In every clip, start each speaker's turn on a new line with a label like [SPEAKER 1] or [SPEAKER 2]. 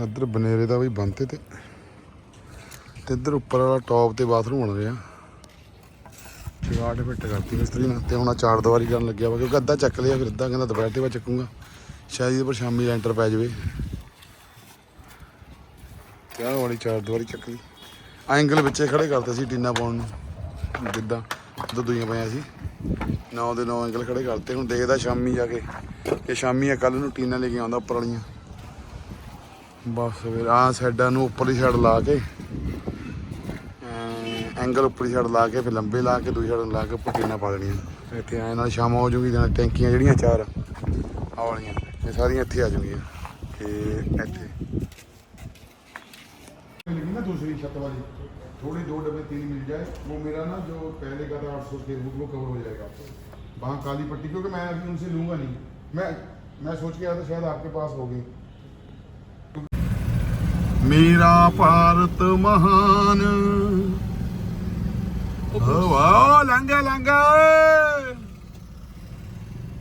[SPEAKER 1] ਇੱਧਰ ਬਨੇਰੇ ਦਾ ਵੀ ਬੰਤੇ ਤੇ ਤੇ ਇੱਧਰ ਉੱਪਰ ਵਾਲਾ ਟੌਪ ਤੇ ਬਾਥਰੂਮ ਬਣ ਰਿਹਾ। ਚਿਗਾਟ ਫਿੱਟ ਕਰਤੀ ਮਿਸਤਰੀ ਨੇ ਤੇ ਹੁਣ ਆ ਚਾਰ ਦੀਵਾਰੀ ਕਰਨ ਲੱਗਿਆ ਵਾ, ਕਿਉਂਕਿ ਅੱਧਾ ਚੱਕ ਲਿਆ, ਫਿਰ ਅੱਧਾ ਕਹਿੰਦਾ ਦੁਪਹਿਰ ਤੇ ਬਾਅਦ ਚੱਕੂਗਾ। ਸ਼ਾਇਦ ਇਹਦੇ ਪਰ ਸ਼ਾਮੀ ਲੈਂਟਰ ਪੈ ਜਾਵੇ। ਤੇ ਆਹ ਵਾਲੀ ਚਾਰ ਦੀਵਾਰੀ ਚੱਕ ਲਈ। ਐਂਗਲ ਵਿੱਚੇ ਖੜੇ ਕਰਤੇ ਸੀ ਟੀਨਾ ਪਾਉਣ ਨੂੰ, ਜਿੱਦਾਂ ਦੁੱਧੀਆਂ ਪਈਆਂ ਸੀ। ਨੌ ਦੇ ਨੌ ਐਂਗਲ ਖੜੇ ਕਰਤੇ, ਹੁਣ ਦੇਖਦਾ ਸ਼ਾਮੀ ਜਾ ਕੇ, ਕਿ ਸ਼ਾਮੀ ਆ ਕੱਲ ਨੂੰ ਟੀਨਾ ਲੈ ਕੇ ਆਉਂਦਾ ਉੱਪਰ ਵਾਲੀਆਂ। ਬਸ ਫਿਰ ਆਹ ਸਾਈਡਾਂ ਨੂੰ ਉੱਪਰਲੀ ਸਾਈਡ ਲਾ ਕੇ ਅਮ ਐਂਗਲ ਉੱਪਰਲੀ ਸਾਈਡ ਲਾ ਕੇ ਫਿਰ ਲੰਬੇ ਲਾ ਕੇ ਦੂਜੀ ਸਾਈਡ ਨੂੰ ਲਾ ਕੇ ਉੱਪਰ ਟੀਨਾ ਪਾ ਦੇਣੀਆਂ ਫਿਰ ਇੱਥੇ ਆਏ ਨਾਲ ਸ਼ਾਮ ਹੋ ਜੂਗੀ ਜਾਂ ਟੈਂਕੀਆਂ ਜਿਹੜੀਆਂ ਚਾਰ ਆਹ ਵਾਲੀਆਂ ਇਹ ਸਾਰੀਆਂ ਇੱਥੇ ਆ ਜਾਣਗੀਆਂ ਤੇ ਇੱਥੇ लेकिन ना दूसरी छत वाली थोड़ी दो डब्बे तीन मिल जाए वो मेरा ना जो पहले का था आठ सौ स्क्वेयर फुट वो कवर हो जाएगा वहाँ काली पट्टी क्योंकि मैं अभी उनसे लूंगा नहीं मैं मैं सोच के आया था शायद आपके पास होगी ਮੇਰਾ ਭਾਰਤ ਮਹਾਨ। ਵਾਹ ਲੰਗਾ ਲੰਗਾ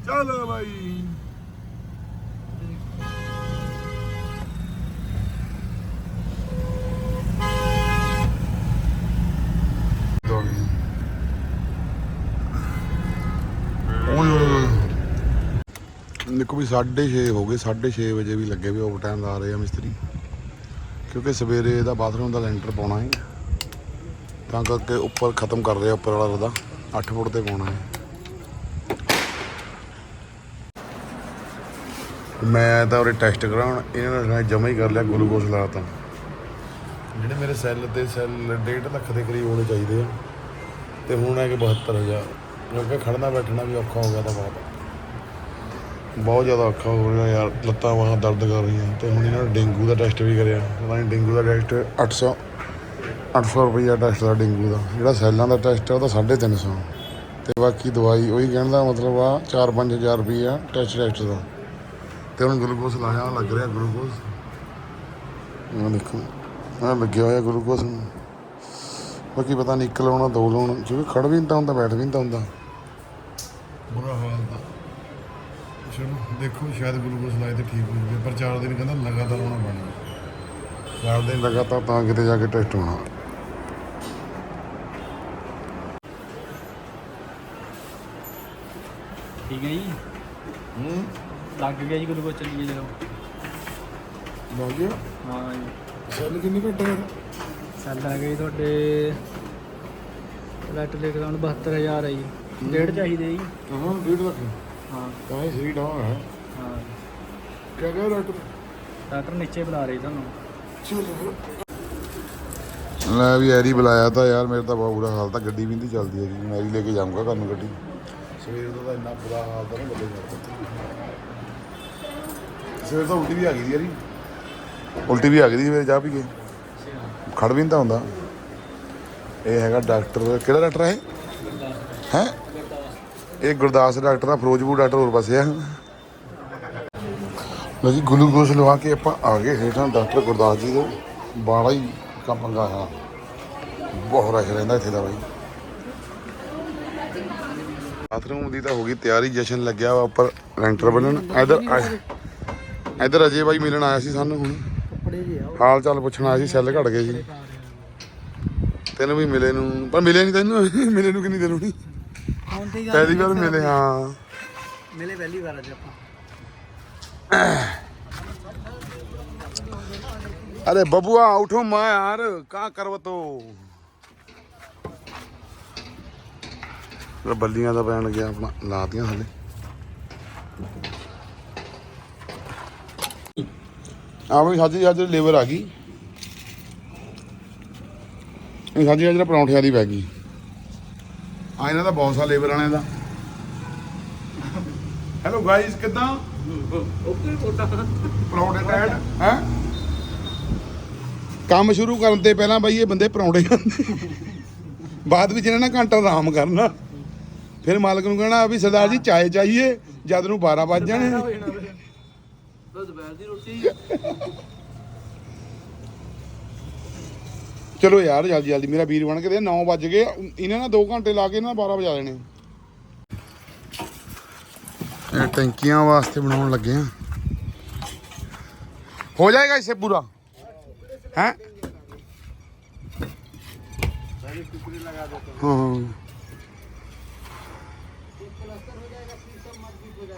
[SPEAKER 1] ਚਲੋ ਭਾਈ ਦੇਖੋ ਵੀ 6:30 ਹੋ ਗਏ 6:30 ਵਜੇ ਵੀ ਲੱਗੇ ਵੀ ਓਵਰ ਟਾਈਮ ਲਾ ਰਹੇ ਆ ਮਿਸਤਰੀ। ਕਿਉਂਕਿ ਸਵੇਰੇ ਇਹਦਾ ਬਾਥਰੂਮ ਦਾ ਲੈਂਟਰ ਪਾਉਣਾ ਹੈ। ਤਾਂ ਕਰਕੇ ਉੱਪਰ ਖਤਮ ਕਰ ਰਿਹਾ, ਉੱਪਰ ਵਾਲਾ ਉਹਦਾ 8 ਫੁੱਟ ਤੇ ਪਾਉਣਾ ਹੈ। ਮੈਂ ਤਾਂ ਉਹਦੇ ਟੈਸਟ ਕਰਾਉਣ, ਇਹਨਾਂ ਨੇ ਜਮਾ ਹੀ ਕਰ ਲਿਆ ਗਲੂਕੋਸ ਲਾਤਾ ਜਿਹੜੇ ਮੇਰੇ ਸੈੱਲ ਤੇ ਸੈੱਲ 1.5 ਲੱਖ ਦੇ ਕਰੀਬ ਹੋਣੇ ਚਾਹੀਦੇ ਆ। ਤੇ ਹੁਣ ਹੈ ਕਿ 72000 ਕਿਉਂਕਿ ਖੜਨਾ ਬੈਠਣਾ ਵੀ ਔਖਾ ਹੋ ਗਿਆ ਤਾਂ ਬਹੁਤ। ਬਹੁਤ ਜ਼ਿਆਦਾ ਔਖਾ ਹੋ ਰਿਹਾ ਯਾਰ, ਲੱਤਾਂ ਬਾਹਾਂ ਦਰਦ ਕਰ ਰਹੀਆਂ। ਤੇ ਹੁਣ ਇਹਨਾਂ ਨੇ ਡੇਂਗੂ ਦਾ ਟੈਸਟ ਵੀ ਕਰਿਆ। ਪਤਾ ਨਹੀਂ ਡੇਂਗੂ ਦਾ ਟੈਸਟ 800 800 ਰੁਪਈਆ ਟੈਸਟ ਦਾ ਡੇਂਗੂ ਦਾ। ਜਿਹੜਾ ਸੈੱਲਾਂ ਦਾ ਟੈਸਟ ਹੈ ਉਹਦਾ 350 ਤੇ ਬਾਕੀ ਦਵਾਈ, ਉਹੀ ਕਹਿਣ ਦਾ ਮਤਲਬ ਆ 4-5000 ਰੁਪਈਆ ਟੈਸਟ ਟੈਸਟ ਦਾ। ਤੇ ਹੁਣ ਗਲੂਕੋਸ ਲਾਇਆ, ਲੱਗ ਰਿਹਾ ਗਲੂਕੋਸ ਇਹ ਦੇਖੋ ਆ ਲੱਗਿਆ ਹੋਇਆ ਗਲੂਕੋਸ ਨੂੰ। ਬਾਕੀ ਪਤਾ ਨਹੀਂ ਇੱਕ ਲਾਉਣਾ, ਦੋ ਲਾਉਣਾ, ਕਿਉਂਕਿ ਖੜ ਵੀ ਨਹੀਂ ਤਾਂ ਹੁੰਦਾ, ਬੈਠ ਵੀ ਨਹੀਂ ਤਾਂ ਹੁੰਦਾ। ਬੁਰਾ ਹਾਲ ਦਾ ਚਲੋ ਦੇਖੋ ਸ਼ਾਇਦ ਗਲੂਕੋਸ ਲਾਏ ਤੇ ਠੀਕ ਹੋ ਜਾਵੇ ਪਰ ਚਾਰ ਦਿਨ ਕਹਿੰਦਾ ਲਗਾਤਾਰ ਹੋਣਾ ਪੈਣਾ ਚਾਰ ਦਿਨ ਲਗਾਤਾਰ ਤਾਂ ਕਿਤੇ ਜਾ ਕੇ ਟੈਸਟ ਹੋਣਾ।
[SPEAKER 2] ਠੀਕ ਹੈ ਜੀ?
[SPEAKER 1] ਹੂੰ?
[SPEAKER 2] ਲੱਗ ਗਿਆ ਜੀ ਗਲੂਕੋਜ਼ ਚੱਲੀਏ ਜਦੋਂ।
[SPEAKER 1] ਲੱਗ ਗਿਆ?
[SPEAKER 2] ਹਾਂ ਜੀ।
[SPEAKER 1] ਸੈੱਲ ਕਿੰਨੇ ਘੱਟੇ ਆ
[SPEAKER 2] ਸੈੱਲ ਆ ਗਏ ਤੁਹਾਡੇ ਲੈਟ ਲਿਖ ਦਾ 72000 ਹੈ ਜੀ। ਡੇਢ ਚਾਹੀਦੇ ਜੀ।
[SPEAKER 1] ਹਾਂ ਡੇਢ ਲੱਖ।
[SPEAKER 2] ਹਾਂ।
[SPEAKER 1] ਤਾਂ ਸਹੀ ਡਾਉਨ ਹੈ।
[SPEAKER 2] ਹਾਂ।
[SPEAKER 1] ਕਿਆ ਕਹਿ ਡਾਕਟਰ?
[SPEAKER 2] ਡਾਕਟਰ ਨੀਚੇ ਬੁਲਾ ਰਹੇ ਤੁਹਾਨੂੰ।
[SPEAKER 1] ਲੈ ਵੀ ਐਰੀ ਬੁਲਾਇਆ ਤਾਂ ਯਾਰ ਮੇਰੇ ਤਾਂ ਬਹੁਤ ਬੁਰਾ ਹਾਲ ਤਾਂ ਗੱਡੀ ਵੀ ਨਹੀਂ ਚੱਲਦੀ ਹੈਗੀ। ਮੈਂ ਐਰੀ ਲੈ ਕੇ ਜਾਊਂਗਾ ਨੂੰ ਗੱਡੀ। ਸਵੇਰ ਦਾ ਤਾਂ ਇੰਨਾ ਬੁਰਾ ਹਾਲ ਤਾਂ ਨਾ ਬੱਲੇ ਸਵੇਰ ਤਾਂ ਉਲਟੀ ਵੀ ਆ ਗਈ ਸੀ ਯਾਰੀ ਉਲਟੀ ਵੀ ਆ ਗਈ ਸੀ ਸਵੇਰੇ ਚਾਹ ਪੀ ਕੇ। ਖੜ ਵੀ ਨਹੀਂ ਤਾਂ ਹੁੰਦਾ। ਇਹ ਹੈਗਾ ਡਾਕਟਰ। ਕਿਹੜਾ ਡਾਕਟਰ ਹੈ ਹੈ? ਇਹ ਗੁਰਦਾਸ ਡਾਕਟਰ ਆ ਫਿਰੋਜ਼ਪੁਰ ਡਾਕਟਰ ਹੋਰ ਪਾਸੇ ਆ। ਲਓ ਜੀ, ਗਲੂਕੋਸ ਲਵਾ ਕੇ ਆਪਾਂ ਆ ਗਏ ਹੇਠਾਂ, ਡਾਕਟਰ ਗੁਰਦਾਸ ਜੀ ਦੇ ਬਾੜਾ ਹੀ ਕੰਮ ਪੰਗਾ ਹੈ ਬਹੁਤ ਰਸ਼ ਰਹਿੰਦਾ ਇੱਥੇ ਦਾ ਬਾਈ। ਬਾਥਰੂਮ ਦੀ ਤਾਂ ਹੋ ਗਈ ਤਿਆਰੀ, ਜਸ਼ਨ ਲੱਗਿਆ ਵਾ ਉੱਪਰ ਲੈਂਟਰ ਬਣਨ ਇਧਰ ਇਧਰ ਅਜੇ ਬਾਈ ਮਿਲਣ ਆਇਆ ਸੀ ਸਾਨੂੰ ਹੁਣ। ਹਾਲ ਚਾਲ ਪੁੱਛਣ ਆਇਆ ਸੀ, ਸੈੱਲ ਘਟ ਗਏ ਸੀ। ਤੈਨੂੰ ਵੀ ਮਿਲੇ ਨੂੰ, ਪਰ ਮਿਲੇ ਨਹੀਂ ਤੈਨੂੰ, ਮਿਲੇ ਨੂੰ ਕਿੰਨੀ ਦੇਰ ਹੋਣੀ?
[SPEAKER 2] ਹੁਣ ਤੇ
[SPEAKER 1] ਪਹਿਲੀ ਵਾਰ ਮਿਲੇ ਹਾਂ
[SPEAKER 2] ਮਿਲੇ ਪਹਿਲੀ ਵਾਰ ਅੱਜ ਆਪਾਂ
[SPEAKER 1] अरे बबुआ उठो मैं यार कहाँ करव तो ਇਹ ਬੱਲੀਆਂ ਦਾ ਪੈਣ ਲੱਗਿਆ ਆਪਣਾ ਲਾਤੀਆਂ ਥੱਲੇ ਆ ਵੀ ਸਾਜੀ ਅੱਜ ਲੇਬਰ ਆ ਗਈ ਇਹ ਸਾਜੀ ਅੱਜ ਪਰੌਂਠਿਆਂ ਦੀ ਪੈ ਗਈ ਆ ਇਹਨਾਂ ਦਾ ਬਹੁਤ ਸਾ ਲੇਬਰ ਵਾਲਿਆਂ ਦਾ। ਹੈਲੋ ਗਾਇਸ ਕਿਦਾਂ?
[SPEAKER 2] ਓਕੇ ਕੋਟਾ
[SPEAKER 1] ਪਰੌਂਠੇ ਟੈਡ ਹੈ? ਕੰਮ ਸ਼ੁਰੂ ਕਰਨ ਤੇ ਪਹਿਲਾਂ ਬਾਈ ਇਹ ਬੰਦੇ ਪਰੌਂਠੇ ਖਾਂਦੇ। ਬਾਅਦ ਵਿੱਚ ਇਹਨਾਂ ਨੇ ਘੰਟਾ ਆਰਾਮ ਕਰਨਾ। ਫਿਰ ਮਾਲਕ ਨੂੰ ਕਹਿਣਾ ਵੀ ਸਰਦਾਰ ਜੀ, ਚਾਏ ਚਾਹੀਏ, ਜਦ ਨੂੰ 12 ਵੱਜ ਜਾਣੇ।
[SPEAKER 2] ਦੁਪਹਿਰ ਦੀ ਰੋਟੀ।
[SPEAKER 1] ਚਲੋ ਯਾਰ ਜਲਦੀ ਜਲਦੀ ਮੇਰਾ ਵੀਰ ਬਣ ਕੇ ਦੇ 9 ਵੱਜ ਗਏ ਇਹਨਾਂ ਨਾਲ 2 ਘੰਟੇ ਲਾ ਕੇ ਇਹਨਾਂ 12 ਵਜਾ ਦੇਣੇ ਇਹ ਟੈਂਕੀਆਂ ਵਾਸਤੇ ਬਣਾਉਣ ਲੱਗੇ ਆ हो जाएगा इससे पूरा हैं हाँ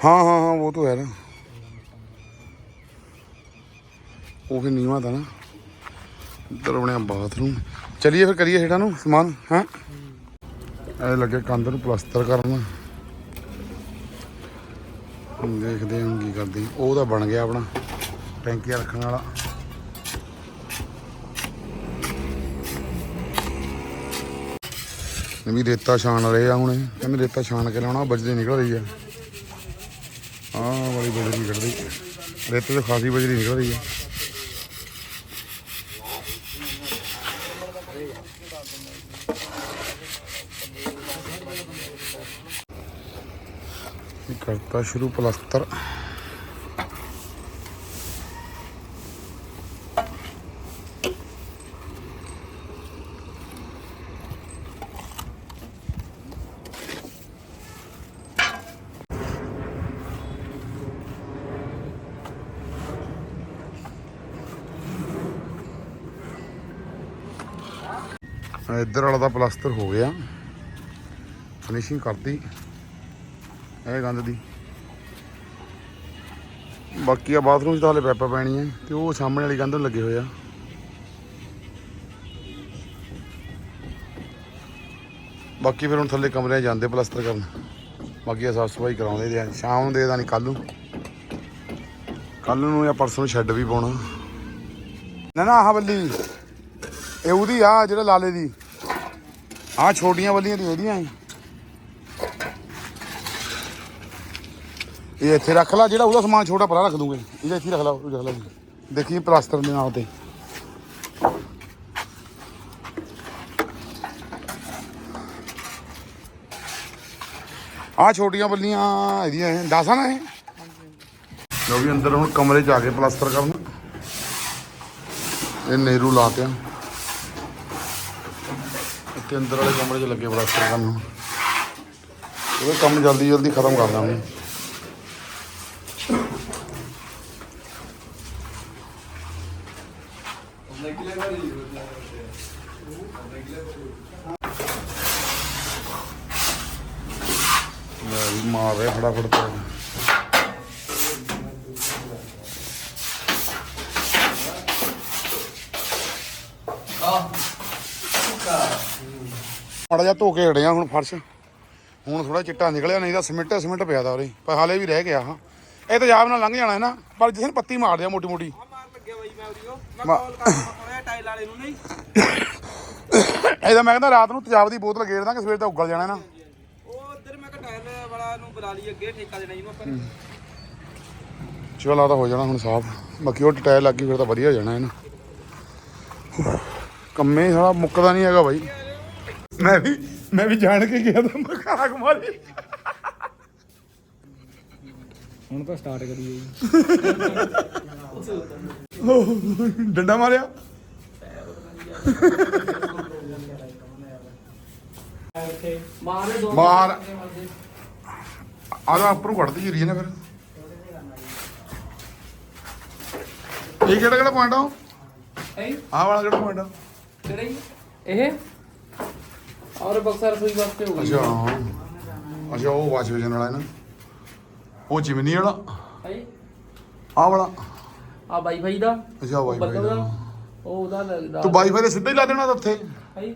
[SPEAKER 1] हाँ हाँ हाँ वो तो है ना वो फिर नीवा था ना ਇੱਧਰ ਬਣਿਆ ਬਾਥਰੂਮ। ਚਲਿਏ ਫਿਰ ਕਰੀਏ ਹੇਠਾਂ ਨੂੰ ਸਮਾਨ, ਹਾਂ? ਐ ਲੱਗੇ ਕੰਧ ਨੂੰ ਪਲਸਤਰ ਕਰਨ। ਦੇਖਦੇ ਹਾਂ ਕੀ ਕਰਦੇ ਉਹ ਤਾਂ ਬਣ ਗਿਆ ਆਪਣਾ, ਟੈਂਕੀਆਂ ਰੱਖਣ ਵਾਲਾ। ਵੀ ਰੇਤਾ ਛਾਣ ਰਹੇ ਆ ਹੁਣੇ। ਕਹਿੰਦੇ ਰੇਤਾ ਛਾਣ ਕੇ ਲਾਉਣਾ, ਬਜਰੀ ਨਿਕਲ ਰਹੀ ਆ। ਆਹ ਵਾਲੀ ਬਜਰੀ ਨਿਕਲਦੀ। ਰੇਤੇ ਤੋਂ ਖਾਸੀ ਬਜਰੀ ਨਿਕਲ ਰਹੀ ਆ। ਕਰਤਾ ਸ਼ੁਰੂ ਪਲਸਤਰ ਆਹ ਇੱਧਰ ਪਲਸਤਰ ਹੋ ਗਿਆ। ਫਿਨਿਸ਼ਿੰਗ ਕਰਤੀ। ਇਹ ਗੰਦ ਦੀ। ਬਾਕੀ ਆ ਬਾਥਰੂਮ 'ਚ ਤਾਂ ਹਲੇ ਪੈਪਾ ਪੈਣੀ ਹੈ। ਤੇ ਉਹ ਸਾਹਮਣੇ ਵਾਲੀ ਕੰਧ ਨੂੰ ਲੱਗੇ ਹੋਏ ਆ। ਬਾਕੀ ਫਿਰ ਹੁਣ ਥੱਲੇ ਕਮਰੇ ਜਾਂਦੇ ਪਲਸਤਰ ਕਰਨ। ਬਾਕੀ ਆ ਸਾਫ਼ ਸਫ਼ਾਈ ਕਰਾਉਂਦੇ ਤੇ ਆ। ਸ਼ਾਮ ਨੂੰ ਦੇ ਦਾਂ ਕੱਲ ਨੂੰ। ਕੱਲ ਨੂੰ ਜਾਂ ਪਰਸੋਂ ਨੂੰ ਸ਼ੈੱਡ ਵੀ ਪਾਉਣਾ। ਨਾ ਨਾ, ਆਹ ਬੱਲੀ ਇਹ ਉਹਦੀ ਆ, ਜਿਹੜਾ ਲਾਲੇ ਦੀ। ਆਹ ਛੋਟੀਆਂ ਬੱਲੀਆਂ ਦੀ ਇਹਦੀਆਂ ਸੀ। ਇਹ ਇੱਥੇ ਰੱਖ ਲਾ, ਜਿਹੜਾ ਉਹਦਾ ਸਮਾਨ ਛੋਟਾ ਪਰਾਂ ਰੱਖ ਦੂੰਗੇ। ਇਹਦਾ ਇੱਥੇ ਰੱਖ ਲਾ, ਉਹ ਰੱਖ ਲਾ ਦੇਖੀ ਪਲਾਸਟਰ ਦੇ ਨਾਲ ਤੇ। ਆ ਛੋਟੀਆਂ ਬੱਲੀਆਂ ਇਹਦੀਆਂ ਇਹ, ਦਸ ਆ ਨਾ ਇਹ? ਲੋ ਵੀ ਅੰਦਰ ਹੁਣ ਕਮਰੇ ਚ ਆ ਕੇ ਪਲਾਸਟਰ ਕਰਨ। ਇਹ ਨਹਿਰੂ ਲਾਤਿਆ ਇੱਥੇ ਅੰਦਰ ਵਾਲੇ ਕਮਰੇ ਚ ਲੱਗੇ ਪਲਾਸਟਰ ਕਰਨ ਨੂੰ। ਉਹ ਕੰਮ ਜਲਦੀ ਜਲਦੀ ਖਤਮ ਕਰ ਦਾਂਗੇ। ਲੈ ਮਾਰ ਰਿਹਾ ਫਟਾਫਟ। ਤੇ ਮਾੜਾ ਜਿਹਾ ਧੋ ਕੇ ਹਟਿਆ ਹੁਣ ਫਰਸ਼। ਹੁਣ ਥੋੜਾ ਚਿੱਟਾ ਨਿਕਲਿਆ ਨਹੀਂ ਤਾਂ ਸਿਮਿੰਟ ਸਿਮਿੰਟ ਪਿਆ ਦਾ ਉਰੇ। ਪਰ ਹਾਲੇ ਵੀ ਰਹਿ ਗਿਆ ਹਾਂ। ਇਹ ਤੇਜ਼ਾਬ ਨਾਲ ਲੰਘ ਜਾਣਾ ਹੈ ਨਾ ਪਰ ਜਿਸ ਨੇ ਪੱਤੀ ਮਾਰ ਦਿਆ ਮੋਟੀ ਮੋਟੀ। ਇਹਦਾ ਮੈਂ ਕਹਿੰਦਾ ਰਾਤ ਨੂੰ ਤੇਜ਼ਾਬ ਦੀ ਬੋਤਲ ਗੇੜ ਦਾਂਗੇ ਸਵੇਰ ਤਾਂ ਉੱਗਲ ਜਾਣਾ ਨਾ।
[SPEAKER 2] ਉਹ ਉਧਰ ਮੈਂ ਕਿਹਾ ਟਾਇਲ ਵਾਲਾ ਨੂੰ ਬੁਲਾ ਲਈ ਅੱਗੇ ਠੇਕਾ ਦੇਣਾ ਜਿਹਨੂੰ ਆਪਾਂ।
[SPEAKER 1] ਚਲੋ ਆ ਤਾਂ ਹੋ ਜਾਣਾ ਹੁਣ ਸਾਫ਼। ਬਾਕੀ ਉਹ ਟਾਇਰ ਲੱਗ ਫਿਰ ਤਾਂ ਵਧੀਆ ਹੋ ਜਾਣਾ ਇਹਨੂੰ। ਕੰਮੇ ਸਾਲਾ ਮੁੱਕਦਾ ਨਹੀਂ ਹੈਗਾ ਬਾਈ। ਮੈਂ ਵੀ ਮੈਂ ਵੀ ਜਾਣ ਕੇ ਗਿਆ ਤਾਂ ਮੈਂ ਖਾਣਾ ਕੁਮਾਰੀ
[SPEAKER 2] ਹੁਣ ਤਾਂ ਸਟਾਰਟ ਕਰੀਏ
[SPEAKER 1] ਡੰਡਾ ਮਾਰਿਆ।
[SPEAKER 2] ਮਾਰੇ। ਦੋ
[SPEAKER 1] ਮਾਰ ਆਦਾ ਉੱਪਰੋਂ ਕੱਢਦੀ ਜੀ ਰੀ ਨਾ ਫਿਰ। ਇਹ ਕਿਹੜਾ ਕਿਹੜਾ ਪੁਆਇੰਟ ਆ
[SPEAKER 2] ਹੈ?
[SPEAKER 1] ਆਹ ਵਾਲਾ ਕਿਹੜਾ ਪੁਆਇੰਟ ਆ?
[SPEAKER 2] ਕਿਹੜੇ ਇਹ? ਔਰ ਬਕਸਰ ਸੂਈ ਵਾਸਤੇ ਹੋ
[SPEAKER 1] ਅੱਛਾ ਹਾਂ। ਅੱਛਾ ਉਹ ਵਾਸ਼ ਵੇਚਣ ਵਾਲਾ ਹੈ ਨਾ। ਉਹ ਚਿਮਨੀ ਵਾਲਾ।
[SPEAKER 2] ਹੈ
[SPEAKER 1] ਆਹ ਵਾਲਾ।
[SPEAKER 2] ਆ ਵਾਈਫਾਈ ਦਾ।
[SPEAKER 1] ਅੱਛਾ ਵਾਈਫਾਈ
[SPEAKER 2] ਬੱਦਲ
[SPEAKER 1] ਦਾ।
[SPEAKER 2] ਦਾ। ਉਹ ਉਹਦਾ ਲੱਗਦਾ
[SPEAKER 1] ਤੂੰ ਵਾਈਫਾਈ ਤੇ ਸਿੱਧਾ ਹੀ ਲਾ ਦੇਣਾ ਤਾਂ ਉੱਥੇ?
[SPEAKER 2] ਹੈ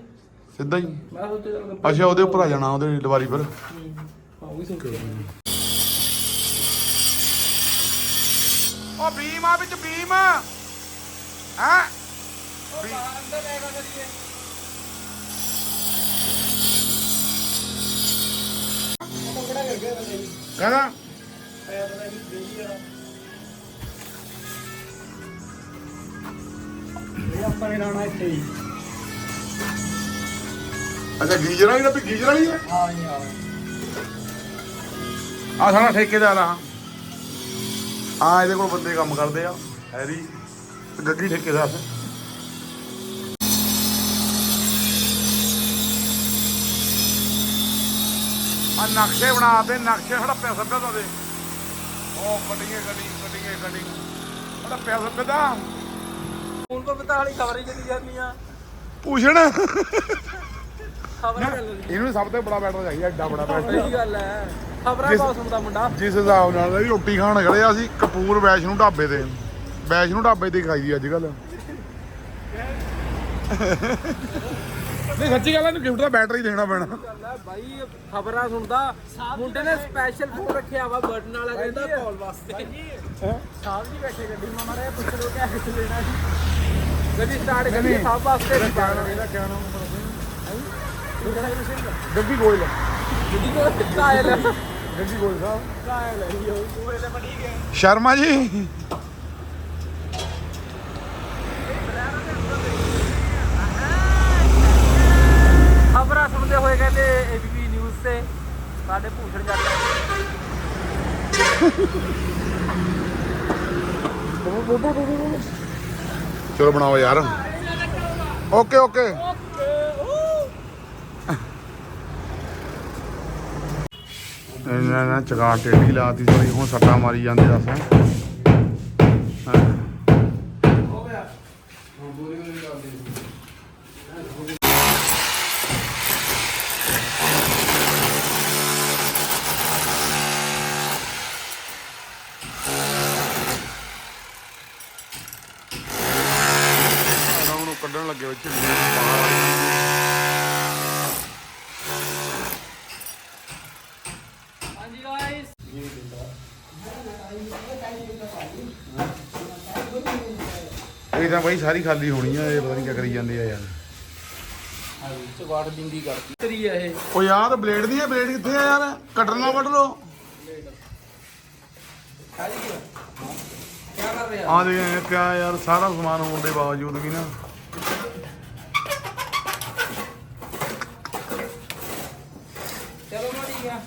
[SPEAKER 1] ਸਿੱਧਾ ਹੀ।
[SPEAKER 2] ਮੈਂ ਸੋਚਿਆ ਚੱਲ
[SPEAKER 1] ਅੱਛਾ ਉਹਦੇ ਉੱਪਰ ਆ ਜਾਣਾ ਉਹਦੇ ਦੀਵਾਰੀ ਪਰ।
[SPEAKER 2] ਹਾਂ। ਉਹ ਵੀ ਸੋਚਿਆ।
[SPEAKER 1] ਉਹ ਬੀਮ ਆ ਵਿੱਚ ਬੀਮ। ਹੈ?
[SPEAKER 2] ਅੰਦਰ ਲੈ ਕੇ ਕਰੀਏ ਗਿਆ ਬੰਦੇ
[SPEAKER 1] ਕਹਿੰਦਾ?
[SPEAKER 2] ਪੈਰ ਦਾ ਵੀ ਦੇਈ ਆ ਇਹ ਆਪਾਂ ਨੇ ਲਾਉਣਾ ਇੱਥੇ ਹੀ
[SPEAKER 1] ਅੱਛਾ, ਗੀਜਰ ਵਾਲੀ ਨਾ ਵੀ ਗੀਜਰ ਵਾਲੀ ਹੈ?
[SPEAKER 2] ਹਾਂ ਜੀ ਹਾਂ
[SPEAKER 1] ਆ ਸਾਡਾ ਠੇਕੇਦਾਰ ਆ। ਆ ਇਹਦੇ ਕੋਲ ਬੰਦੇ ਕੰਮ ਕਰਦੇ ਆ, ਹੈਰੀ ਤੇ ਗੱਗੀ ਠੇਕੇਦਾਰ। ਆ ਨਕਸ਼ੇ ਬਣਾਤੇ ਨਕਸ਼ੇ ਹੜੱਪਿਆ ਸੱਦਾ ਦੇ ਉਹ ਕਟਿੰਗੇ ਕਟਿੰਗ ਕਟਿੰਗੇ ਕਟਿੰਗ। ਬੜਾ ਪਿਆਸਾ ਪੈਦਾ
[SPEAKER 2] ਹੁਣ ਕੋ ਪਤਾ ਹਾਲੀ ਖਬਰ ਹੀ ਚੱਲੀ ਜਾਂਦੀਆਂ
[SPEAKER 1] ਪੂਛਣ।
[SPEAKER 2] ਖਬਰ
[SPEAKER 1] ਇਹਨੂੰ ਸਭ ਤੋਂ ਬੜਾ ਬੈਟਰ ਚਾਹੀਦਾ ਐਡਾ ਬੜਾ ਬੈਟਰ
[SPEAKER 2] ਸਹੀ ਗੱਲ ਹੈ। ਖਬਰਾਂ ਬਹੁਤ ਸੁਣਦਾ ਮੁੰਡਾ।
[SPEAKER 1] ਜਿਸ ਹਿਸਾਬ ਨਾਲ ਇਹ ਰੋਟੀ ਖਾਣ ਖੜੇ ਆ ਅਸੀਂ ਕਪੂਰ ਵੈਸ਼ਨੂ ਢਾਬੇ ਤੇ। ਵੈਸ਼ਨੂ ਢਾਬੇ ਤੇ ਖਾਈ ਦੀ ਅੱਜ ਕੱਲ ਨਹੀਂ ਸੱਚੀ ਗੱਲ ਹੈ ਇਹਨੂੰ ਗਿਫਟ ਦਾ ਬੈਟਰੀ ਦੇਣਾ ਪੈਣਾ।
[SPEAKER 2] ਬਾਈ ਖਬਰਾਂ ਸੁਣਦਾ। ਮੁੰਡੇ ਨੇ ਸਪੈਸ਼ਲ ਫੋਨ ਰੱਖਿਆ ਵਾ ਬਟਨ ਵਾਲਾ ਕਹਿੰਦਾ ਕਾਲ ਵਾਸਤੇ। ਸਾਹਿਬ ਜੀ ਬੈਠੇ ਗੱਡੀ ਮਾ ਮਾਰੇ ਪੁੱਛ ਲੋ ਕਿ ਕਿੱਥੇ ਲੈਣਾ ਸੀ। ਗੱਡੀ ਸਟਾਰਟ ਕਰੀ ਸਾਹਿਬ ਵਾਸਤੇ
[SPEAKER 1] ਇਹਦਾ ਕਿਆ ਨਾਮ ਗੱਗੀ ਗੋਇਲ
[SPEAKER 2] ਗੱਡੀ ਕੋ ਕਾਇਲ
[SPEAKER 1] ਗੱਗੀ ਗੋਇਲ ਸਾਹਿਬ।
[SPEAKER 2] ਕਾਇਲ ਹੈ ਯੋ ਕੋਲੇ ਬੜੀ ਗਿਆ
[SPEAKER 1] ਸ਼ਰਮਾ ਜੀ
[SPEAKER 2] ਖਬਰਾਂ ਸੁਣਦੇ ਹੋਏ ਕਹਿੰਦੇ ਏਬੀਪੀ ਨਿਊਜ਼ ਤੇ ਸਾਡੇ ਭੂਸ਼ਣ ਜਾਂਦੇ
[SPEAKER 1] ਚਲੋ ਬਣਾਓ ਯਾਰ। Okay okay. ਇਹਨਾਂ ਨੇ ਚਗਾ ਟੇਢੀ ਲਾਤੀ ਸਾਰੀ ਹੁਣ ਸੱਟਾਂ ਮਾਰੀ ਜਾਂਦੇ ਦੱਸ। ਹੈਂ।
[SPEAKER 2] ਹਾਂਜੀ ਗਾਇਸ
[SPEAKER 1] ਇਹ ਤਾਂ ਬਾਈ ਸਾਰੀ ਖਾਲੀ ਹੋਣੀ ਆ, ਇਹ ਪਤਾ ਨਹੀਂ ਕੀ ਕਰੀ ਜਾਂਦੇ ਆ ਯਾਰ।
[SPEAKER 2] ਚਗਾੜ ਬਿੰਦੀ ਕਰਤੀ ਤਰੀ ਆ ਇਹ
[SPEAKER 1] ਉਹ ਯਾਰ ਬਲੇਡ ਨਹੀਂ ਹੈ ਬਲੇਡ ਕਿੱਥੇ ਆ ਯਾਰ? ਕੱਟਣ ਨਾਲ ਵੱਢ
[SPEAKER 2] ਲੋ
[SPEAKER 1] ਆ ਦੇ ਕਿਆ ਯਾਰ, ਸਾਰਾ ਸਮਾਨ ਹੋਣ ਦੇ ਬਾਵਜੂਦ ਵੀ ਨਾ
[SPEAKER 2] ਚਲੋ ਮਾੜੀ ਗਿਆ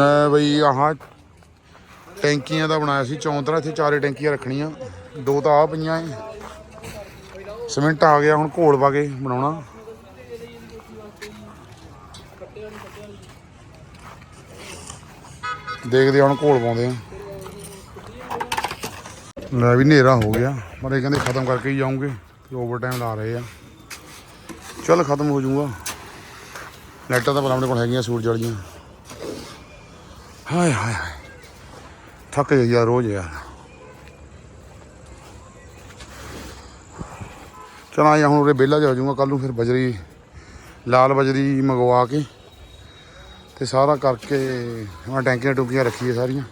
[SPEAKER 1] ਨਾ ਬਈ ਆਹ ਟੈਂਕੀਆਂ ਦਾ ਬਣਾਇਆ ਸੀ ਚੌਂਤਰਾ ਇੱਥੇ ਚਾਰੇ ਟੈਂਕੀਆਂ ਰੱਖਣੀਆਂ। ਦੋ ਤਾਂ ਆ ਪਈਆਂ ਏ ਸਿਮੈਂਟ ਆ ਗਿਆ, ਹੁਣ ਘੋਲ ਪਾ ਕੇ ਬਣਾਉਣਾ। ਦੇਖਦੇ ਆ ਹੁਣ ਘੋਲ ਪਾਉਂਦੇ ਆ ਲੈ ਵੀ ਹਨੇਰਾ ਹੋ ਗਿਆ, ਪਰ ਇਹ ਕਹਿੰਦੇ ਖਤਮ ਕਰਕੇ ਹੀ ਜਾਉਂਗੇ ਕਿ ਓਵਰ ਟਾਈਮ ਲਾ ਰਹੇ ਆ। ਚੱਲ ਖਤਮ ਹੋ ਜਾਊਗਾ। ਲਾਈਟਾਂ ਤਾਂ ਭਲਾ ਆਪਣੇ ਕੋਲ ਹੈਗੀਆਂ, ਸੂਰਜ ਵਾਲੀਆਂ। ਹਾਏ ਹਾਏ ਹਾਏ। ਥੱਕ ਜਾਈਆ ਰੋਜ਼ ਯਾਰ। ਚਲਾ ਜਾਂ ਹੁਣ ਉਰੇ ਵਿਹਲਾ ਜਾ ਜਾਊਗਾ ਕੱਲ ਨੂੰ ਫਿਰ ਬਜਰੀ, ਲਾਲ ਬਜਰੀ ਮੰਗਵਾ ਕੇ ਤੇ ਸਾਰਾ ਕਰਕੇ ਮੈਂ ਟੈਂਕੀਆਂ ਟੁੰਕੀਆਂ ਰੱਖੀਏ ਸਾਰੀਆਂ।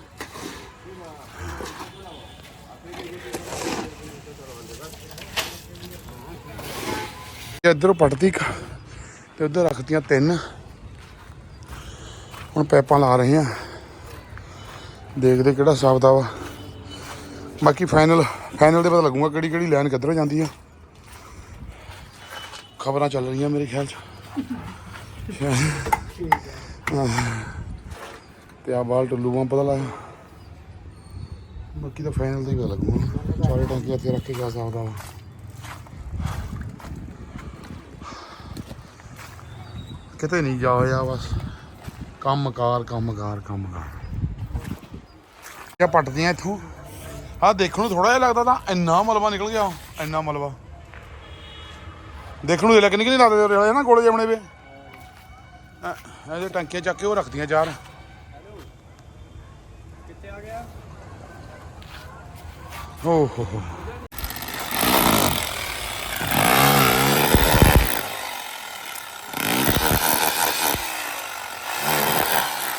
[SPEAKER 1] ਇੱਧਰੋਂ ਪੱਟਦੀ ਇੱਕ ਤੇ ਉੱਧਰ ਰੱਖਤੀਆਂ ਤਿੰਨ। ਹੁਣ ਪੈਪਾਂ ਲਾ ਰਹੇ ਆ ਦੇਖਦੇ ਕਿਹੜਾ ਹਿਸਾਬ ਦਾ ਵਾ। ਬਾਕੀ ਫਾਈਨਲ ਫਾਈਨਲ ਤੇ ਪਤਾ ਲੱਗੂਗਾ ਕਿਹੜੀ ਕਿਹੜੀ ਲਾਈਨ ਕਿੱਧਰੋਂ ਜਾਂਦੀ ਆ। ਖਬਰਾਂ ਚੱਲ ਰਹੀਆਂ ਮੇਰੇ ਖਿਆਲ ਚ। ਤੇ ਆ ਬਾਲ ਟੁੱਲੂਆਂ ਪਤਾ ਲਾਇਆ ਬਾਕੀ ਤਾਂ ਫਾਈਨਲ ਤੇ ਹੀ ਪਤਾ ਲੱਗੂਗਾ। ਚਾਰੇ ਟੈਂਕੀ ਇੱਥੇ ਰੱਖ ਕੇ ਜਾ ਸਕਦਾ ਵਾ। ਕਿਤੇ ਨਹੀਂ ਜਾ ਹੋਇਆ ਬਸ। ਕੰਮ ਕਾਰ ਕੰਮ ਇਹ ਪੱਟਦੀਆਂ ਇੱਥੋਂ। ਆਹ ਦੇਖਣ ਨੂੰ ਥੋੜਾ ਜਿਹਾ ਲੱਗਦਾ ਤਾਂ ਇੰਨਾ ਮਲਬਾ ਨਿਕਲ ਗਿਆ ਇੰਨਾ ਮਲਬਾ। ਦੇਖਣ ਨੂੰ ਇਹ ਲੱਗ ਨਹੀਂ ਲੱਗਦੇ ਰਹੇ ਨਾ ਗੋਲੇ ਜਮਣੇ ਵੇ ਇਹਦੇ ਟੰਕੀਆਂ ਚੱਕ ਕੇ ਉਹ ਰੱਖਦੀਆਂ ਚਾਰ।
[SPEAKER 2] ਕਿੱਥੇ ਆ ਗਿਆ?
[SPEAKER 1] ਓ ਹੋ ਹੋ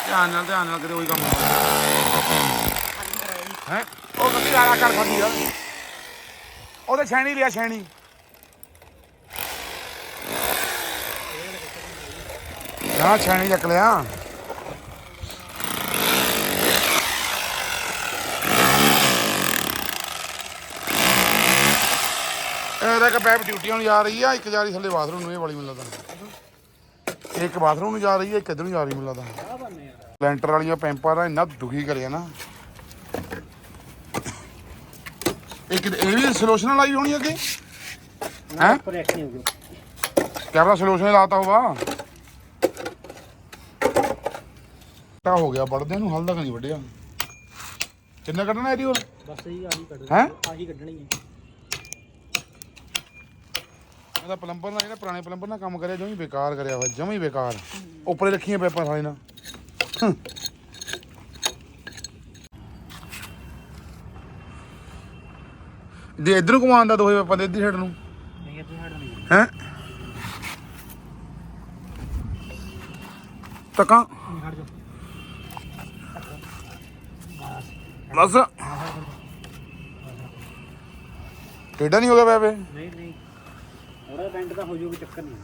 [SPEAKER 1] ਧਿਆਨ ਨਾਲ ਧਿਆਨ ਨਾਲ ਕਰੇ ਉਹੀ ਕੰਮ ਹੈ? ਉਹ ਕੱਤੀ ਆਲਾ ਕਰ ਖਾਦੀ ਆ। ਉਹਦੇ ਛੈਣੀ ਲਿਆ, ਛੈਣੀ। ਨਾ ਛੈਣੀ ਚੱਕ ਲਿਆ। ਇਹਦਾ ਇੱਕ ਪੈਪ ਡਿਊਟੀ ਨੂੰ ਜਾ ਰਹੀ ਆ, ਇੱਕ ਜਾ ਰਹੀ ਥੱਲੇ ਬਾਥਰੂਮ ਨੂੰ, ਇਹ ਵਾਲੀ ਮੈਨੂੰ ਲੱਗਦਾ। ਇੱਕ ਬਾਥਰੂਮ ਨੂੰ ਜਾ ਰਹੀ ਹੈ ਇੱਕ ਇੱਧਰ ਨੂੰ ਜਾ ਰਹੀ ਮੈਨੂੰ ਲੱਗਦਾ। ਲੈਂਟਰ ਵਾਲੀਆਂ ਪੈਂਪਾਂ ਦਾ ਇੰਨਾ ਦੁਖੀ ਕਰਿਆ ਨਾ। ਇੱਕ ਇਹ ਵੀ ਸੋਲੂਸ਼ਨ ਲਾਈ ਹੋਣੀ ਅੱਗੇ ਹੈ?
[SPEAKER 3] ਨਹੀਂ
[SPEAKER 1] ਕੈਮਰਾ ਸੋਲੂਸ਼ਨ ਲਾਤਾ ਹੋਗਾ ਤਾਂ ਹੋ ਗਿਆ ਵੜਦਿਆਂ ਨੂੰ ਹਲ ਤੱਕ ਨਹੀਂ ਵੱਢਿਆ। ਕਿੰਨਾ ਕੱਢਣਾ ਇਹਦੀ ਹੋਰ?
[SPEAKER 3] ਬਸ ਇਹ ਆਹੀ ਕੱਢ
[SPEAKER 1] ਹੈ?
[SPEAKER 3] ਆਹੀ ਕੱਢਣੀ ਹੈ
[SPEAKER 1] ਇਹਦਾ ਪਲੰਬਰ ਨਾਲ ਜਿਹੜਾ ਪੁਰਾਣੇ ਪਲੰਬਰ ਨਾਲ ਕੰਮ ਕਰਿਆ ਜਮੀ ਬੇਕਾਰ ਕਰਿਆ ਹੋਇਆ ਜਮੀ ਬੇਕਾਰ। ਉੱਪਰੇ ਰੱਖੀਆਂ ਪੈਪਾਂ ਸਾਲੇ ਨਾਲ ਜੇ ਇਧਰ ਨੂੰ ਘੁਮਾਉਂਦਾ ਦੋਹੇ ਪੈਪਾਂ ਦੇ ਇੱਧਰ ਸਾਈਡ ਨੂੰ।
[SPEAKER 3] ਨਹੀਂ ਇੱਥੇ ਹਟ ਨਹੀਂ।
[SPEAKER 1] ਹੈ? ਤੱਕਾਂ
[SPEAKER 3] ਹਟ ਜਾ।
[SPEAKER 1] ਬਸ। ਟੇਡਾ ਨਹੀਂ ਹੋ ਗਿਆ ਪੈਪੇ
[SPEAKER 3] ਨਹੀਂ ਨਹੀਂ। ਥੋੜਾ ਬੈਂਡ ਤਾਂ ਹੋ ਜਾਊਗਾ ਚੱਕਰ ਨਹੀਂ।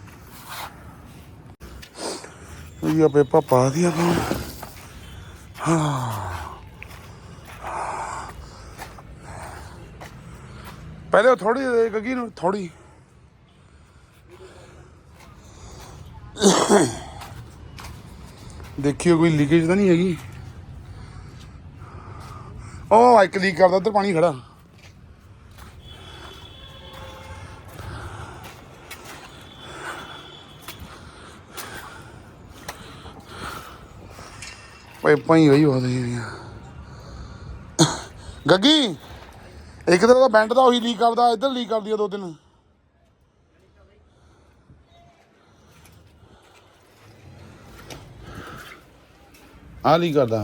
[SPEAKER 1] ਇਹ ਪੇਪਾ ਪਾ ਦਿਆ ਆਪਾਂ ਪਹਿਲੇ ਥੋੜੀ ਦੇ ਗੱਗੀ ਨੂੰ ਥੋੜੀ ਦੇਖਿਓ ਕੋਈ ਲੀਕੇਜ ਤਾਂ ਨਹੀਂ ਹੈਗੀ? ਉਹ ਇੱਕ ਲੀਕ ਕਰਦਾ, ਉੱਧਰ ਪਾਣੀ ਖੜਾ। ਪਾਈਪਾਂ ਹੀ ਹੋਈ ਬਹੁਤ ਜਿਹੜੀਆਂ ਗੱਗੀ! ਇੱਕ ਤਰ੍ਹਾਂ ਦਾ ਬੈਂਡ ਦਾ ਉਹੀ ਲੀਕ ਕਰਦਾ ਇੱਧਰ ਲੀਕ ਕਰਦੀ ਆ ਦੋ ਤਿੰਨ। ਆ ਲੀਕ ਕਰਦਾ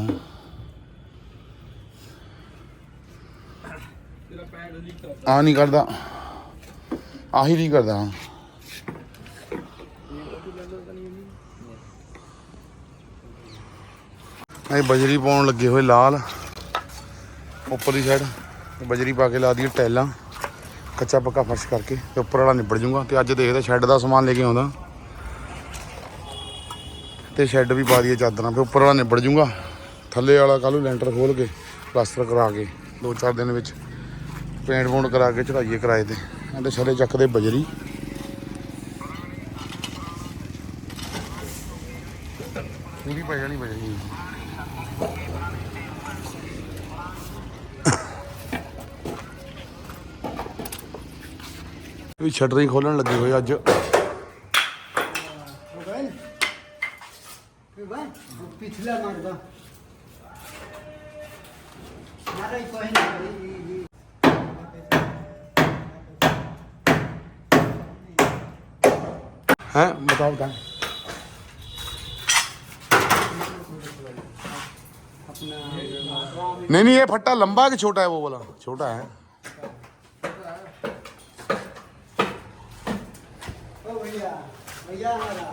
[SPEAKER 1] ਆ ਨਹੀਂ ਕਰਦਾ। ਆਹੀ ਨਹੀਂ ਕਰਦਾ। ਇਹ ਬਜਰੀ ਪਾਉਣ ਲੱਗੇ ਹੋਏ ਲਾਲ ਉੱਪਰ ਸਾਈਡ ਬਜਰੀ ਪਾ ਕੇ ਲਾ ਦਈਏ ਟੈਲਾਂ ਕੱਚਾ ਪੱਕਾ ਫਰਸ਼ ਕਰਕੇ ਤੇ ਉੱਪਰ ਵਾਲਾ ਨਿਬੜ ਜੂਗਾ ਤੇ ਅੱਜ ਦੇਖਦੇ ਸ਼ੈੱਡ ਦਾ ਸਮਾਨ ਲੈ ਕੇ ਆਉਂਦਾ। ਤੇ ਸ਼ੈੱਡ ਵੀ ਪਾ ਦਈਏ ਚਾਦਰਾਂ ਫਿਰ ਉੱਪਰ ਵਾਲਾ ਨਿਬੜ ਜੂਗਾ। ਥੱਲੇ ਵਾਲਾ ਕੱਲ੍ਹ ਨੂੰ ਲੈਂਟਰ ਖੋਲ ਕੇ ਪਲਾਸਟਰ ਕਰਾ ਕੇ ਦੋ ਚਾਰ ਦਿਨ ਵਿੱਚ ਪੇਂਟ ਪੂੰਟ ਕਰਾ ਕੇ ਚੜਾਈਏ ਕਿਰਾਏ ਤੇ। ਇਹਦੇ ਛਲੇ ਚੱਕਦੇ ਬਜਰੀ। ਪੂਰੀ ਪੈ ਜਾਣੀ ਬਜਰੀ। ਇਹ ਛੱਡਰੀ ਖੋਲਣ ਲੱਗੇ ਹੋਏ ਅੱਜ
[SPEAKER 3] ਪਿਛਲਾ ਮੰਗਦਾ ਮਾਰਾ ਹੀ ਕੋਈ ਨਹੀਂ
[SPEAKER 1] हैं बताओ बताओ नहीं नहीं ये फट्टा लंबा कि छोटा है वो वाला छोटा है
[SPEAKER 3] भैया भैया हमारा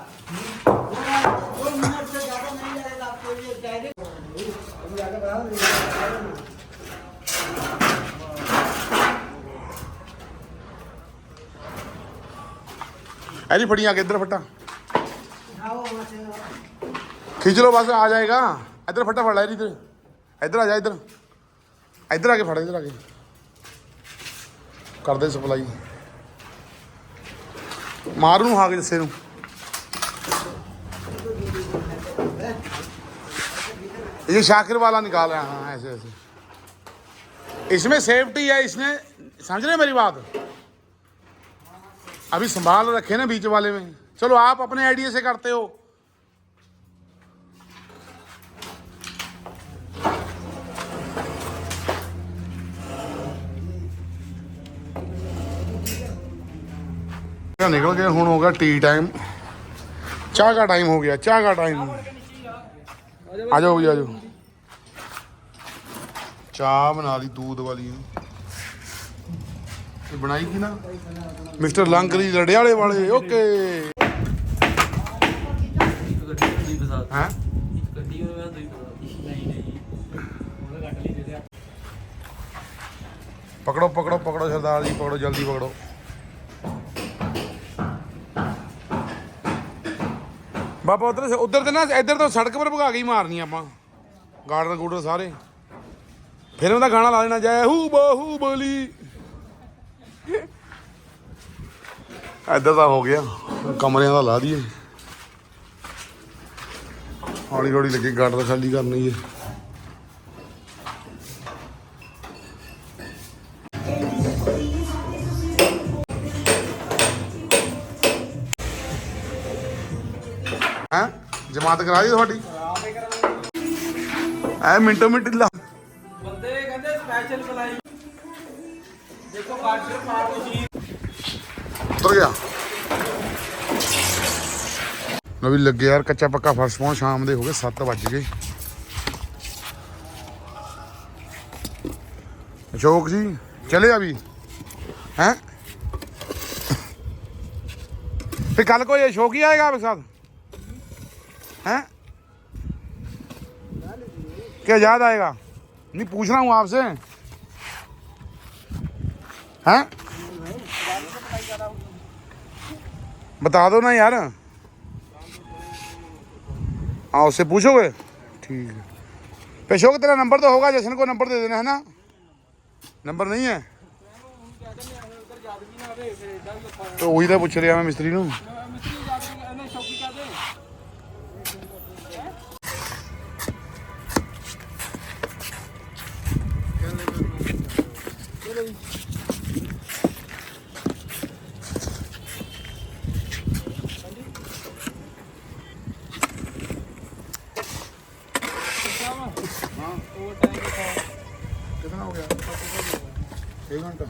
[SPEAKER 3] दो मिनट से ज्यादा नहीं लगेगा आपको ये डायरेक्ट अभी आगे बढ़ाओ
[SPEAKER 1] अरे फटी आके इधर फट्टा
[SPEAKER 3] उठाओ वहाँ से
[SPEAKER 1] खींच लो बस आ जाएगा इधर फट्टा फड़ ला इधर इधर आ जा इधर इधर आके फड़ इधर आके कर दे सप्लाई मार ਨੂੰ ਹਾਕ ਜੱਸੇ ਨੂੰ ये शाकिर वाला निकाल रहा है हाँ ऐसे ऐसे इसमें सेफ्टी है इसने समझ रहे हैं मेरी बात अभी संभाल रखे ना बीच वाले में चलो आप अपने आइडिया से करते हो ਨਿਕਲ ਗਿਆ ਹੁਣ ਹੋ ਗਿਆ ਟੀ ਟਾਈਮ ਚਾਹ ਦਾ ਟਾਈਮ ਹੋ ਗਿਆ, ਚਾਹ ਦਾ ਟਾਈਮ ਆ ਜਾਓ ਜੀ ਆ ਜਾਓ। ਚਾਹ ਬਣਾ ਲਈ ਦੂਧ ਵਾਲੀ। ਇਹ ਬਣਾਈ ਕੀ ਨਾ? ਮਿਸਟਰ ਲੰਕਰੀ ਲੜਿਆਲੇ ਵਾਲੇ, ਓਕੇ। ਪਕੜੋ ਪਕੜੋ ਪਕੜੋ ਸਰਦਾਰ ਜੀ, ਪਕੜੋ, ਜਲਦੀ ਪਕੜੋ। ਬਾਬਾ ਉਧਰ ਉਧਰ ਤੇ ਨਾ, ਇੱਧਰ ਤੋਂ ਸੜਕ ਪਰ ਭਗਾ ਕੇ ਮਾਰਨੀ ਆਪਾਂ। ਗਾਰਡਨ ਗੂਡਰ ਸਾਰੇ। ਫਿਰ ਉਹਦਾ ਗਾਣਾ ਲਾ ਦੇਣਾ, ਜੈ ਹੂ ਬਾਹੂ ਬਲੀ। ਇੱਧਰ ਤਾਂ ਹੋ ਗਿਆ। ਕਮਰਿਆਂ ਦਾ ਲਾ ਦਈਏ। ਹੌਲੀ ਹੌਲੀ ਲੱਗੇ ਗਾਡਰ ਖਾਲੀ ਕਰਨੀ ਹੈ। ਜਮਾਤ ਕਰਾ ਦੀ ਤੁਹਾਡੀ। ਐ ਮਿੰਟੋ ਮਿੰਟ ਲਾ।
[SPEAKER 2] ਬੰਦੇ ਕਹਿੰਦੇ ਸਪੈਸ਼ਲ ਬੁਲਾਈ ਦੇਖੋ ਵਾਟਰ ਪਾਰ ਤੁਸੀਂ
[SPEAKER 1] ਉਤਰ ਗਿਆ। ਨਵੀਂ ਲੱਗੇ ਯਾਰ ਕੱਚਾ ਪੱਕਾ ਫਰਸ਼ ਪਾਉਣ ਸ਼ਾਮ ਦੇ ਹੋ ਗਏ 7 ਵਜ ਗਏ। ਅਸ਼ੋਕ ਜੀ ਚਲੇ ਆ ਵੀ। ਹੈ? ਫਿਰ ਕੱਲ ਕੋਈ ਅਸ਼ੋਕ ਹੀ ਆਏਗਾ ਮੇਰੇ ਸਾਥ? हैं? क्या याद आएगा? नहीं, पूछ रहा हूँ आपसे। हैं? बता दो ना यार। हाँ उससे पूछोगे? ठीक है। पे अशोक तेरा नंबर तो होगा जैसन को नंबर दे देना, है ना? नंबर नहीं है? तो वही तो पूछ रहा मैं मिस्त्री ਨੂੰ ਕਿੰਨਾ ਹੋ ਗਿਆ? 1 ਘੰਟਾ।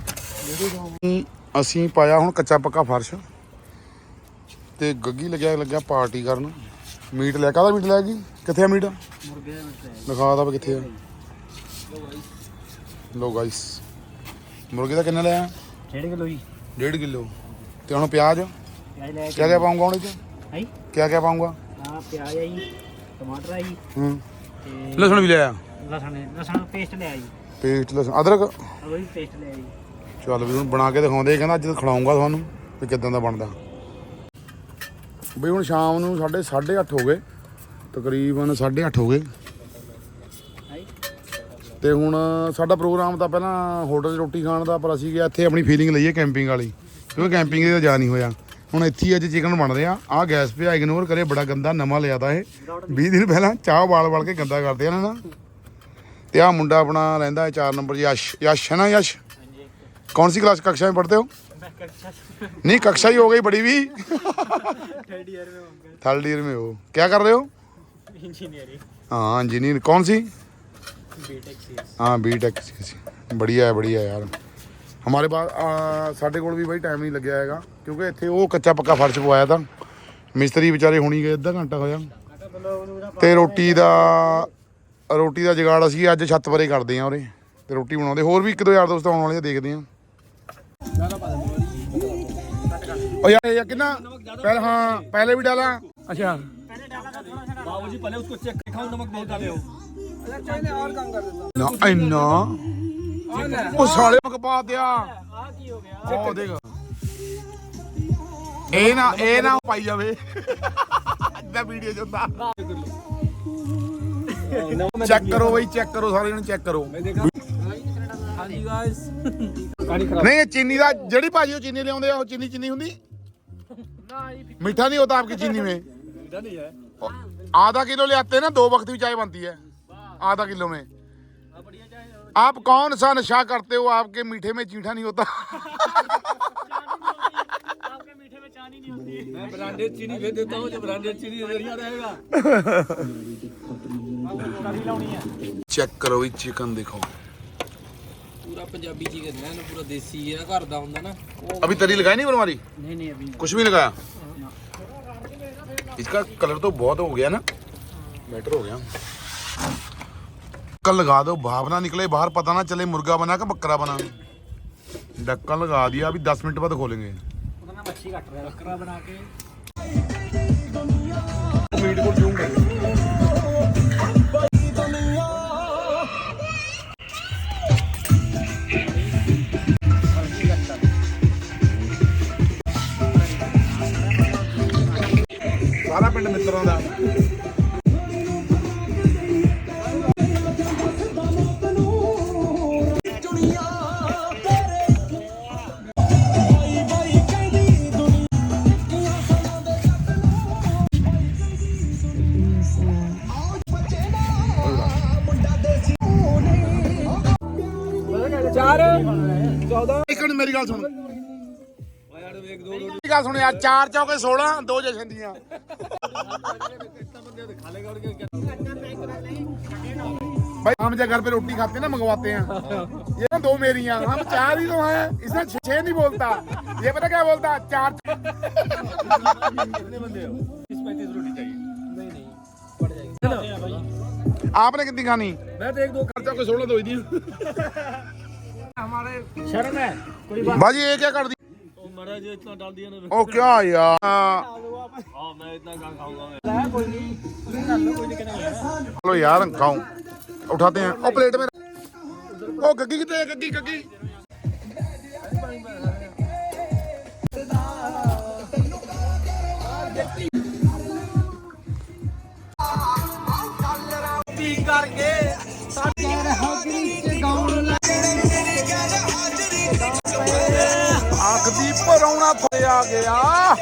[SPEAKER 1] ਅਸੀਂ ਪਾਇਆ ਹੁਣ ਕੱਚਾ ਪੱਕਾ ਫਰਸ਼ ਤੇ ਗੱਗੀ ਲੱਗਿਆ ਲੱਗਿਆ ਪਾਰਟੀ ਕਰਨ। ਮੀਟ ਲੈ ਕਾਹਦਾ ਮੀਟ ਲੈ ਗਈ ਕਿੱਥੇ ਆ ਮੀਟ?
[SPEAKER 2] ਮੁਰਗੇ
[SPEAKER 1] ਦਿਖਾ ਦਾ ਕਿੱਥੇ ਆ। ਲੋ ਗਾਇਸ ਮੁਰਗੇ ਦਾ ਕਿੰਨਾ ਲਿਆ?
[SPEAKER 2] 1.5 ਕਿਲੋ ਜੀ।
[SPEAKER 1] 1.5 ਕਿਲੋ। ਤੇ ਹੁਣ ਪਿਆਜ਼?
[SPEAKER 2] ਪਿਆਜ਼ ਲੈ
[SPEAKER 1] ਕਿਆ ਪਾਉਂਗਾ ਹੁਣ ਇਹ ਚ?
[SPEAKER 2] ਹੈ?
[SPEAKER 1] ਕਿਆ ਕਿਆ ਪਾਉਂਗਾ?
[SPEAKER 2] ਆ ਪਿਆਜ਼ ਹੈ ਜੀ ਟਮਾਟਰ ਹੈ ਜੀ।
[SPEAKER 1] ਹੂੰ। ਲਸਣ ਵੀ ਲਿਆ।
[SPEAKER 2] ਲਸਣ ਲਸਣ ਪੇਸਟ ਲਿਆ ਜੀ।
[SPEAKER 1] ਪੇਸਟ ਲਸਣ ਅਦਰਕ?
[SPEAKER 2] ਉਹ ਵੀ ਪੇਸਟ ਲਿਆ ਜੀ।
[SPEAKER 1] ਚੱਲ ਵੀ ਹੁਣ ਬਣਾ ਕੇ ਦਿਖਾਉਂਦੇ ਕਹਿੰਦਾ ਅੱਜ ਖਿਲਾਉਂਗਾ ਤੁਹਾਨੂੰ ਵੀ ਕਿਦਾਂ ਦਾ ਬਣਦਾ। ਬਈ ਹੁਣ ਸ਼ਾਮ ਨੂੰ ਸਾਡੇ 8:30 ਹੋ ਗਏ ਤਕਰੀਬਨ 8:30 ਹੋ ਗਏ। ਤੇ ਹੁਣ ਸਾਡਾ ਪ੍ਰੋਗਰਾਮ ਤਾਂ ਪਹਿਲਾਂ ਹੋਟਲ 'ਚ ਰੋਟੀ ਖਾਣ ਦਾ ਪਰ ਅਸੀਂ ਗਿਆ ਇੱਥੇ ਆਪਣੀ ਫੀਲਿੰਗ ਲਈਏ ਕੈਂਪਿੰਗ ਵਾਲੀ ਕਿਉਂਕਿ ਕੈਂਪਿੰਗ ਦੇ ਤਾਂ ਜਾ ਨਹੀਂ ਹੋਇਆ। ਹੁਣ ਇੱਥੇ ਅੱਜ ਚਿਕਨ ਬਣ ਰਿਹਾ ਆਹ ਗੈਸ ਪਿਆ ਇਗਨੋਰ ਕਰੇ ਬੜਾ ਗੰਦਾ ਨਵਾਂ ਲਿਆ ਤਾ ਇਹ 20 ਦਿਨ ਪਹਿਲਾਂ ਚਾਹ ਵਾਲ ਵਾਲ ਕੇ ਗੰਦਾ ਕਰਦੇ ਆ ਨਾ। ਤੇ ਆ ਮੁੰਡਾ ਆਪਣਾ ਰਹਿੰਦਾ ਹੈ 4 ਨੰਬਰ ਯਸ਼ ਯਸ਼ ਹੈ ਨਾ ਯਸ਼ ਕੌਣ ਸੀ ਕਲਾਸ ਕਕਸ਼ਾ ਵਿੱਚ
[SPEAKER 2] ਪੜ੍ਹਦੇ ਹੋ
[SPEAKER 1] नहीं कक्षा ही हो गई बड़ी भी
[SPEAKER 2] थर्ड ईयर में
[SPEAKER 1] थर्ड ईयर में हो क्या कर रहे हो
[SPEAKER 2] इंजीनियरिंग
[SPEAKER 1] हाँ इंजीनियर कौन सी हाँ बी टेक बढ़िया है बढ़िया यार हमारे पास साढ़े को भी भाई टाइम नहीं लग जाएगा क्योंकि ਇੱਥੇ ਉਹ ਕੱਚਾ ਪੱਕਾ ਫਰਸ਼ ਪਵਾਇਆ ਤਾਂ ਮਿਸਤਰੀ ਵਿਚਾਰੇ ਹੁਣੀ ਗਏ ਅੱਧਾ ਘੰਟਾ ਹੋਇਆ ਤੇ ਰੋਟੀ ਦਾ ਰੋਟੀ ਦਾ ਜਗਾੜ ਅਸੀਂ ਅੱਜ ਛੱਤ ਪਰੇ ਕਰਦੇ ਆ ਉਰੇ ਤੇ ਰੋਟੀ ਬਣਾਉਂਦੇ। ਹੋਰ ਵੀ ਇੱਕ ਦੋ ਯਾਰ ਦੋਸਤ ਆਉਣ ਵਾਲੇ ਦੇਖਦੇ ਆ ਉਹ ਯਾਰ ਇਹ ਕਿੰਨਾ? ਪਹਿਲਾਂ ਹਾਂ ਪਹਿਲੇ ਵੀ ਡਾਲਾ। ਅੱਛਾ।
[SPEAKER 2] ਬਾਬੂ ਜੀ ਪਹਿਲੇ ਉਸਕੋ ਚੈੱਕ ਖਾਓ ਨਮਕ ਬਹੁਤ ਡਾਲੇ ਹੋ।
[SPEAKER 1] ਅਗਰ ਚਾਹੇ ਹੋਰ ਕੰਮ ਕਰ ਨਾ ਇੰਨਾ। ਉਹ ਸਾਲੇ ਨਮਕ ਦਿਆ।
[SPEAKER 2] ਆ ਕੀ ਹੋ ਗਿਆ
[SPEAKER 1] ਉਹ ਦੇਖ। ਇਹ ਨਾ ਇਹ ਨਾ ਪਾਈ ਜਾਵੇ। ਅੱਜ ਦਾ ਵੀਡੀਓ ਜੁੰਦਾ ਚੈੱਕ ਕਰੋ ਬਈ ਚੈੱਕ ਕਰੋ ਸਾਰੇ ਜਣੇ ਚੈੱਕ ਕਰੋ
[SPEAKER 2] हाँ जी गाइस
[SPEAKER 1] ਨਹੀਂ ਇਹ ਚੀਨੀ ਦਾ ਜਿਹੜੀ ਭਾਜੀ ਉਹ ਚੀਨੀ ਲਿਆਉਂਦੇ ਆ ਉਹ ਚੀਨੀ ਚੀਨੀ ਹੁੰਦੀ
[SPEAKER 2] ना ये
[SPEAKER 1] मीठा नहीं होता आपकी चीनी में
[SPEAKER 2] फिक्र नहीं है
[SPEAKER 1] आधा किलो ले आते हैं ना दो वक्त भी चाय बनती है आधा किलो में
[SPEAKER 2] अब बढ़िया चाहे
[SPEAKER 1] आप कौन सा नशा करते हो आपके मीठे में चीठा नहीं होता
[SPEAKER 2] आपके मीठे में चानी नहीं होती मैं ब्रांडेड चीनी भेज देता हूँ जो ब्रांडेड चीनी बढ़िया रहेगा कभी लाउनी है
[SPEAKER 1] ਚੈੱਕ ਕਰੋ ਵੀ ਚਿਕਨ ਦੇਖੋ
[SPEAKER 2] पूरा पंजाबी चिकन है ना पूरा देसी है घर दा ਹੁੰਦਾ ਨਾ
[SPEAKER 1] अभी तरी लगाई नहीं बनवारी
[SPEAKER 2] नहीं नहीं अभी
[SPEAKER 1] कुछ भी लगाया इसका कलर तो बहुत हो गया ना बेटर हो गया ढक्कन लगा दो भाप ना निकले बाहर पता ना चले मुर्गा बना का बकरा बना ढक्कन लगा दिया अभी दस मिनट बाद खोलेंगे
[SPEAKER 2] 25 ਕੱਟ ਰਿਹਾ ਬੱਕਰਾ ਬਣਾ ਕੇ।
[SPEAKER 1] ਸਾਰਾ ਪਿੰਡ ਮਿੱਤਰਾਂ ਦਾ। ਗੱਲ ਸੁਣ ਮੇਰੀ ਗੱਲ ਸੁਣ ਯਾਰ ਚਾਰ ਚੌਕੇ 16 ਦੋ ਜਸ਼ਨ ਦੀਆਂ भाई हम जब घर पे रोटी खाते हैं ना मंगवाते हैं ये ना दो मेरी हैं हम चार ही तो हैं इसमें छह छह नहीं बोलता ये पता क्या बोलता चार आपने कितनी खानी
[SPEAKER 2] मैं तो एक दो
[SPEAKER 1] खर्चा कोई सोलह दो ही दी
[SPEAKER 2] हमारे शर्म है
[SPEAKER 1] ਬਾਜੀ ਇਹ
[SPEAKER 4] ਕੀ ਕਰਦੀ? ਉਹ ਕਿਆ ਯਾਰ? ਹਾਂ
[SPEAKER 2] ਮੈਂ ਇਤਨਾ ਗਾਂ ਖਾਊਂਗਾ ਕੋਈ ਨਹੀਂ ਕੋਈ ਨਹੀਂ ਕਿਹਨਾਂ
[SPEAKER 1] ਚਲੋ ਯਾਰ ਖਾਓ ਆ। ਉਹ ਪਲੇਟ ਮੇਰਾ। ਉਹ ਗੱਗੀ ਕਿਤੇ ਗੱਗੀ ਗੱਗੀ। ਕਰਕੇ? ਸਾਡੇ ਹਗਰੀ ਦੀ ਪਰੌਣਾ ਥੋੜੇ ਆ ਗਿਆ।